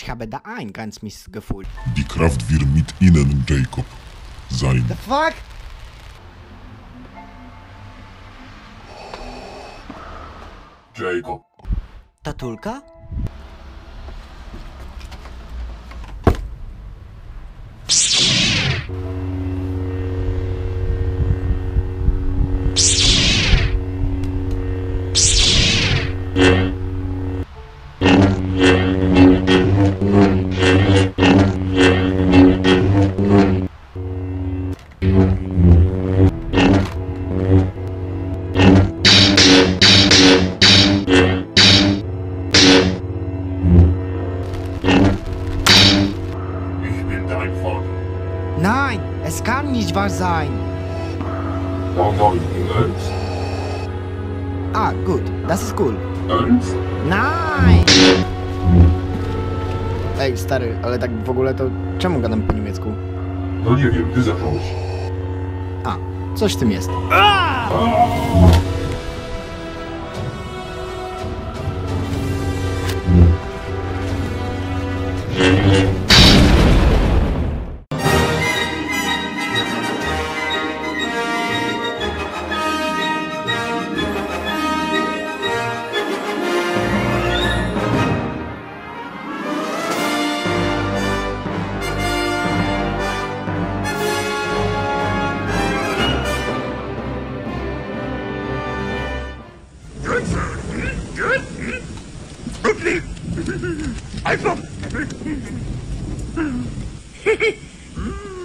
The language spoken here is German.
Ich habe da ein ganz Missgefühl. Die Kraft wird mit Ihnen, Jacob, sein. The fuck? Jacob. Tatulka? Ich Nein, es kann nicht wahr sein. Ah, gut, das ist cool. Nein! Ej, stary, ale tak w ogóle to czemu gadam po niemiecku? No nie wiem, ty zacząłeś. A, coś w tym jest. 아이고.